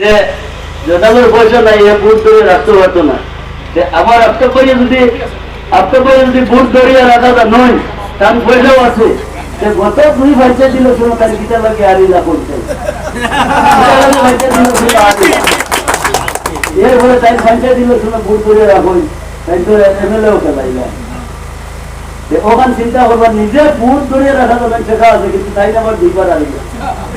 যে জোনালের পয়সা নাই এ বুট ধরে রাখতে পারতো না। যে আমার করে যদি করে যদি বুট ধরিয়ে তার পয়সাও আছে। গত দুই ভাইচা দিল শোনো তার লাগে আরিলা করতে। এরপরে তাই ভাইচা দিল শোনো বুট রাখুন। তাই তো এমএলএও খেলাইলা। ওখান চিন্তা করবার নিজে বুট ধরে রাখা যাবে শেখা আছে, কিন্তু তাই না আবার দুইবার আরিলা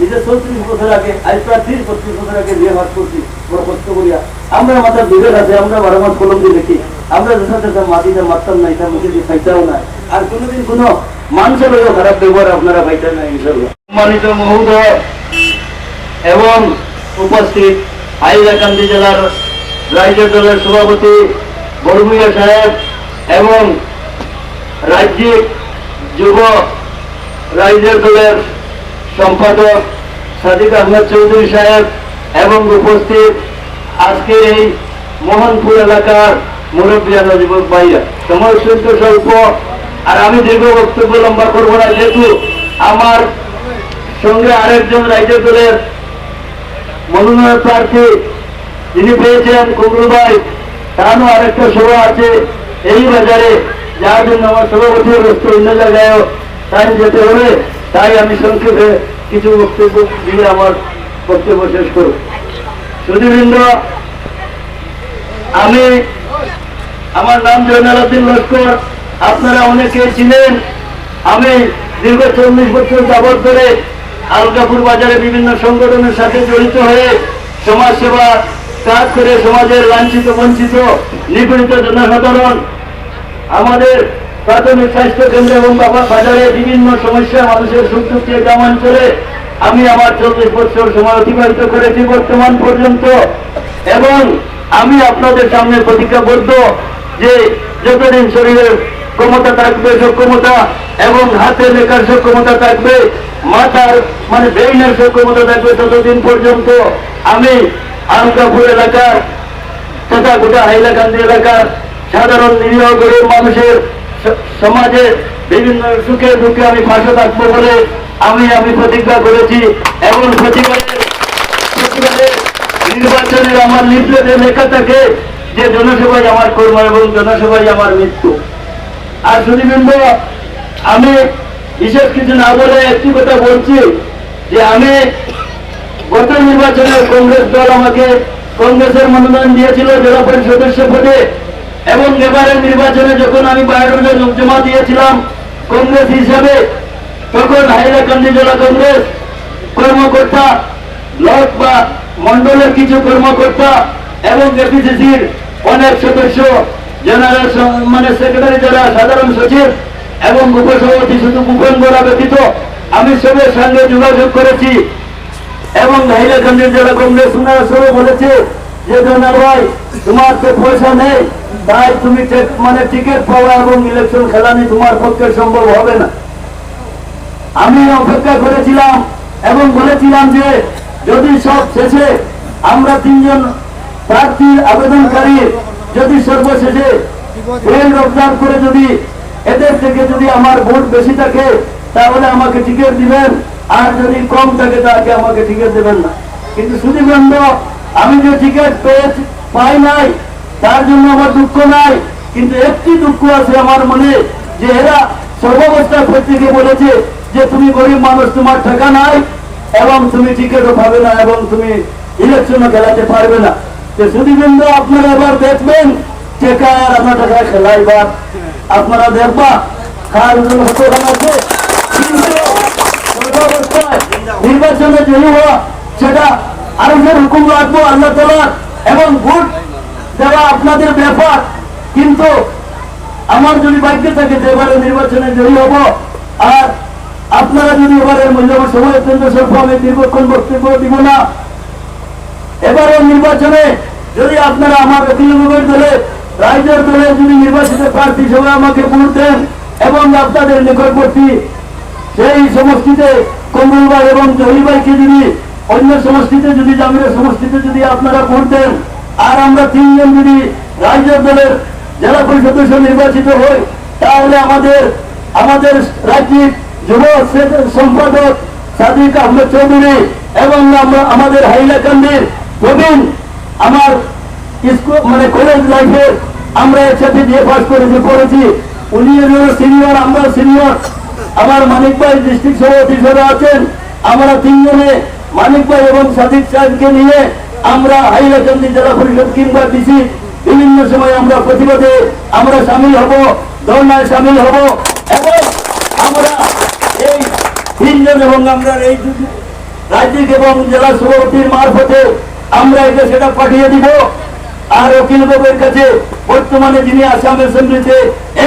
নিজের চৌত্রিশ বছর আগে আজ প্রায় ত্রিশ বত্রিশ বছর আগে বিয়ে ভাগ করছি বড় কষ্ট করিয়া? আমরা মাথার বিবেক আছে আমরা বারো মাস কলম দিয়ে দেখি, আমরা যেটা মাটিতে মারতাম না এটা মুখে দিয়ে খাইতাও না আর কোনোদিন কোনো মানুষের লোক খারাপ ব্যবহার আপনারা পাইতেন না ইনশাল্লাহ সম্মানিত মহোদয়, এবং উপস্থিত হাইলাকান্দি জেলার রাজ্য দলের সভাপতি বড়ভূয়া সাহেব এবং রাজ্যিক যুব রাজ্যের দলের সম্পাদক সাদিক আহমেদ চৌধুরী সাহেব এবং উপস্থিত আজকের এই মোহনপুর এলাকার মুরব্বিয়ান যুবক ভাইয়া সময় শুল্ক স্বল্প, আর আমি দীর্ঘ বক্তব্য লম্বা করব না, যেহেতু আমার সঙ্গে আরেকজন রাজ্য দলের মনোনয়ন প্রার্থী যিনি পেয়েছেন কুমরু ভাই, তারও আরেকটা সভা আছে এই বাজারে। যার জন্য আমার সভাপতি অন্য জায়গায়ও তাই যেতে হবে তাই আমি সংক্ষেপে কিছু বক্তব্য দিয়ে আমার বক্তব্য শেষ করব। সুদীবৃন্দ আমি আমার নাম জয়নালদ্দিন লস্কর। আপনারা অনেকে ছিলেন। আমি দীর্ঘ চল্লিশ বছর যাবৎ ধরে আলগাপুর বাজারে বিভিন্ন সংগঠনের সাথে জড়িত হয়ে সমাজ সেবা কাজ করে সমাজের লাঞ্ছিত, বঞ্চিত, নিপীড়িত জনসাধারণ, আমাদের প্রাথমিক স্বাস্থ্য কেন্দ্র এবং বাজারে বিভিন্ন সমস্যা, মানুষের সুখ দুঃখে গ্রামাঞ্চলে আমি আমার চল্লিশ বছর সময় অতিবাহিত করেছি বর্তমান পর্যন্ত। এবং আমি আপনাদের সামনে প্রতিজ্ঞাবদ্ধ যে যতদিন শরীরের ক্ষমতা থাকবে, সক্ষমতা এবং হাতে লেখার সক্ষমতা থাকবে, মাথার মানে ব্রেইনের সক্ষমতা থাকবে ততদিন পর্যন্ত আমি আলকাপুর এলাকার তথা গোটা হাইলাকান্দি এলাকার সাধারণ নিরীহ গরিব মানুষের সমাজে বিভিন্ন সুখে দুঃখে আমি পাশে থাকব বলে আমি আমি প্রতিজ্ঞা করেছি। এবং নির্বাচনের আমার লিফলেটে লেখা থাকে যে জনসভায় আমার কর্ম এবং জনসভায় আমার মৃত্যু। আর সুদীবৃন্দ আমি বিশেষ কিছু না বলে একটি কথা বলছি যে আমি গত নির্বাচনে কংগ্রেস দল আমাকে কংগ্রেসের মনোনয়ন দিয়েছিল জেলা পরিষদ সদস্য পদে। এবং এবারের নির্বাচনে যখন আমি বায়োডাটা জমা দিয়েছিলাম কংগ্রেস হিসাবে, তখন হাইলাকান্দি জেলা কংগ্রেস কর্মকর্তা, ব্লক বা মন্ডলের কিছু কর্মকর্তা এবং এপিসিসির অনেক সদস্য, জেনারেল মানে সেক্রেটারি যারা সাধারণ সচিব এবং উপসভাপতি শুধু ভূপেন বরা ব্যতীত আমি সবের সঙ্গে যোগাযোগ করেছি এবং হাইলাকান্দির জেলা কংগ্রেস উনারা সবে বলেছে ভাই, তোমার তো পয়সা নেই। তাই তুমি মানে টিকিট পাওয়া এবং ইলেকশন খেলানি তোমার পক্ষে সম্ভব হবে না। আমি অপেক্ষা করেছিলাম এবং বলেছিলাম যে, যদি সব শেষে আমরা তিনজন প্রার্থীর আবেদনকারী যদি সর্বশেষে রপ্তার করে যদি এদের থেকে যদি আমার ভোট বেশি থাকে, তাহলে আমাকে টিকিট দিবেন। আর যদি কম থাকে তাকে আমাকে টিকিট দেবেন না। কিন্তু সুদীবন্ধ আমি যে টিকিট পেয়েছি পাই নাই, তার জন্য আমার দুঃখ নাই, কিন্তু একটি দুঃখ আছে আমার মনে, যে এরা সর্বাবস্থায় প্রত্যেকে বলেছে যে তুমি গরিব মানুষ, তোমার টাকা নাই এবং তুমি টিকিটও পাবে না এবং তুমি ইলেকশনও খেলাতে পারবে না। তো সুদীবৃন্দ আপনারা এবার দেখবেন টাকা আর আপনার টাকা খেলাইবার আপনারা দেখবা, কার আছে। নির্বাচনে জয়ী হওয়া, সেটা আরবের হুকুম রাখব আল্লাহ তালা এবং ভোট দেওয়া আপনাদের ব্যাপার। কিন্তু আমার যদি ভাগ্য থাকে যে এবারে নির্বাচনে জয়ী হব, আর আপনারা যদি এবারের মূল্যবান সময় অত্যন্ত স্বল্প আমি দীর্ঘক্ষণ বক্তব্য দিব না, এবারে নির্বাচনে যদি আপনারা আমার অখিলনগর দলে রাজ্যের দলে যদি নির্বাচিত প্রার্থী হিসেবে আমাকে ভোট দেন এবং আপনাদের নিকটবর্তী সেই সমষ্টিতে কমরুলবাই এবং জহিরবাইকে যদি অন্য সমষ্টিতে যদি জামিনের সমষ্টিতে যদি আপনারা দেন, আর আমরা তিনজন যদি রাজ্যের দলের জেলা পরিষদ নির্বাচিত হই, তাহলে আমাদের আমাদের রাজ্যিক যুব সম্পাদক সাদিক আহমেদ চৌধুরী এবং আমাদের হাইলাকান্দির প্রবীণ আমার স্কুল মানে কলেজ লাইফে আমরা একসাথে দিয়ে পাস করেছি। পড়েছি উনি সিনিয়র, আমরা সিনিয়র। আমার মানিক ভাই ডিস্ট্রিক্ট সভাপতি হিসেবে আছেন। আমরা তিনজনে মানিক ভাই এবং সাদিক সাহেবকে নিয়ে আমরা হাইলাকান্দি জেলা পরিষদ কিংবা ডিসি, বিভিন্ন সময় আমরা প্রতিবাদে আমরা সামিল হব, ধর্নায় সামিল হব। এবং আমরা এই তিনজন এবং আমরা এই রাজ্যিক এবং জেলা সভাপতির মারফতে আমরা এটা সেটা পাঠিয়ে দিব। আর অখিল বাবুর কাছে বর্তমানে যিনি আসাম অ্যাসেম্বলিতে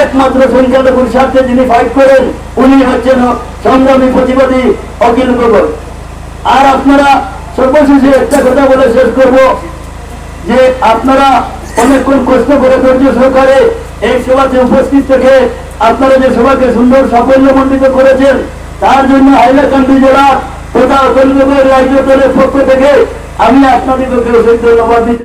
একমাত্র সংখ্যালঘুর স্বার্থে যিনি ফাইট করেন, উনি হচ্ছেন সংগ্রামী প্রতিবাদী অখিল গগৈ আর আপনারা সর্বশেষে একটা কথা বলে শেষ করব যে আপনারা অনেকক্ষণ কষ্ট করে ধৈর্য সহকারে এই সভাতে উপস্থিত থেকে আপনারা যে সভাকে সুন্দর সাফল্য সাফল্যমণ্ডিত করেছেন, তার জন্য হাইলাকান্দি জেলা তথা কলিগের রাজ্য দলের পক্ষ থেকে আমি আপনাদেরকে ধন্যবাদ দিচ্ছি।